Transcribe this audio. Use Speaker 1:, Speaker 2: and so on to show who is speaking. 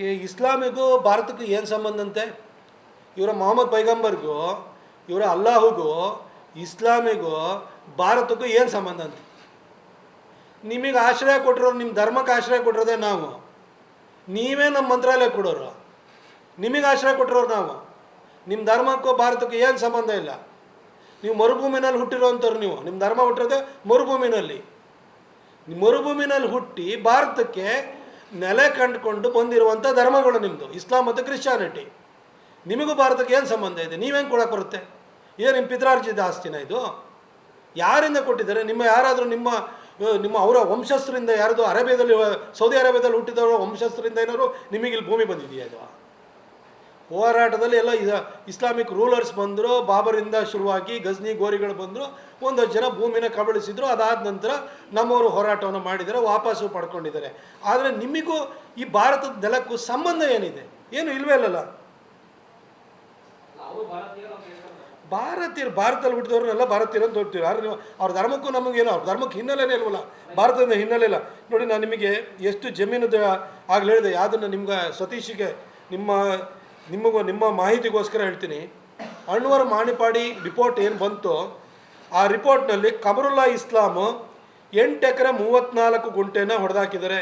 Speaker 1: ಈ ಇಸ್ಲಾಮಿಗೂ ಭಾರತಕ್ಕೂ ಏನು ಸಂಬಂಧ ಅಂತೆ? ಇವರ ಮೊಹಮ್ಮದ್ ಪೈಗಂಬರ್ಗೂ, ಇವರ ಅಲ್ಲಾಹುಗೂ, ಇಸ್ಲಾಮಿಗೂ, ಭಾರತಕ್ಕೂ ಏನು ಸಂಬಂಧ ಅಂತ? ನಿಮಗೆ ಆಶ್ರಯ ಕೊಟ್ಟಿರೋರು ನಿಮ್ಮ ಧರ್ಮಕ್ಕೆ ಆಶ್ರಯ ಕೊಟ್ಟಿರೋದೇ ನಾವು. ನೀವೇ ನಮ್ಮ ಮಂತ್ರಾಲಯ ಕೊಡೋರು. ನಿಮಗೆ ಆಶ್ರಯ ಕೊಟ್ಟಿರೋರು ನಾವು. ನಿಮ್ಮ ಧರ್ಮಕ್ಕೂ ಭಾರತಕ್ಕೂ ಏನು ಸಂಬಂಧ ಇಲ್ಲ? ನೀವು ಮರುಭೂಮಿನಲ್ಲಿ ಹುಟ್ಟಿರೋಂಥವ್ರು ನೀವು. ನಿಮ್ಮ ಧರ್ಮ ಹುಟ್ಟಿರೋದೇ ಮರುಭೂಮಿನಲ್ಲಿ. ಮರುಭೂಮಿನಲ್ಲಿ ಹುಟ್ಟಿ ಭಾರತಕ್ಕೆ ನೆಲೆ ಕಂಡುಕೊಂಡು ಬಂದಿರುವಂಥ ಧರ್ಮಗಳು ನಿಮ್ಮದು ಇಸ್ಲಾಂ ಮತ್ತು ಕ್ರಿಶ್ಚಿಯಾನಿಟಿ. ನಿಮಗೂ ಭಾರತಕ್ಕೆ ಏನು ಸಂಬಂಧ ಇದೆ? ನೀವೇನು ಕೊಡೋಕೆ ಬರುತ್ತೆ? ಏನು ನಿಮ್ಮ ಪಿತ್ರಾರ್ಜಿತ ಆಸ್ತಿನ ಇದು? ಯಾರಿಂದ ಕೊಟ್ಟಿದ್ದಾರೆ? ನಿಮ್ಮ ಯಾರಾದರೂ ನಿಮ್ಮ ನಿಮ್ಮ ಅವರ ವಂಶಸ್ಥರಿಂದ ಯಾರದು ಅರೇಬಿಯಾದಲ್ಲಿ, ಸೌದಿ ಅರೇಬಿಯಾದಲ್ಲಿ ಹುಟ್ಟಿದವರ ವಂಶಸ್ಥರಿಂದ ಏನಾದ್ರು ನಿಮಗೆ ಇಲ್ಲಿ ಭೂಮಿ ಬಂದಿದೆಯಾ ಇದು? ಹೋರಾಟದಲ್ಲಿ ಎಲ್ಲ ಇಸ್ಲಾಮಿಕ್ ರೂಲರ್ಸ್ ಬಂದರು, ಬಾಬರಿಂದ ಶುರುವಾಗಿ ಗಜ್ನಿ ಗೋರಿಗಳು ಬಂದರು ಒಂದು ಜನ ಭೂಮಿನ ಕಬಳಿಸಿದ್ರು, ಅದಾದ ನಂತರ ನಮ್ಮವರು ಹೋರಾಟವನ್ನು ಮಾಡಿದ್ದಾರೆ, ವಾಪಸ್ಸು ಪಡ್ಕೊಂಡಿದ್ದಾರೆ. ಆದರೆ ನಿಮಗೂ ಈ ಭಾರತದ ನೆಲಕ್ಕೂ ಸಂಬಂಧ ಏನಿದೆ? ಏನು ಇಲ್ವೇ ಇಲ್ಲಲ್ಲ? ಭಾರತೀಯರು, ಭಾರತದಲ್ಲಿ ಹುಟ್ಟಿದವ್ರನ್ನೆಲ್ಲ ಭಾರತೀಯರು ಅಂತ ಹೋಗ್ತೀವಿ ಯಾರು ನೀವು ಅವ್ರ ಧರ್ಮಕ್ಕೂ ನಮಗೇನು ಅವ್ರ ಧರ್ಮಕ್ಕೆ ಹಿನ್ನೆಲೆನೇ ಇಲ್ವಲ್ಲ? ಭಾರತದ ಹಿನ್ನೆಲೆ ಇಲ್ಲ. ನೋಡಿ, ನಾನು ನಿಮಗೆ ಎಷ್ಟು ಜಮೀನು ಆಗಲೇ ಹೇಳಿದೆ. ಯಾವುದನ್ನು ನಿಮ್ಗೆ ಸತೀಶಿಗೆ, ನಿಮ್ಮ ನಿಮಗೂ ನಿಮ್ಮ ಮಾಹಿತಿಗೋಸ್ಕರ ಹೇಳ್ತೀನಿ. ಅಣ್ವರ್ ಮಾಣಿಪಾಡಿ ರಿಪೋರ್ಟ್ ಏನು ಬಂತು, ಆ ರಿಪೋರ್ಟ್ನಲ್ಲಿ ಕಮರುಲ್ಲಾ ಇಸ್ಲಾಮು ಎಂಟು ಎಕರೆ ಮೂವತ್ತ್ನಾಲ್ಕು ಗುಂಟೆನ ಹೊಡೆದಾಕಿದ್ದಾರೆ.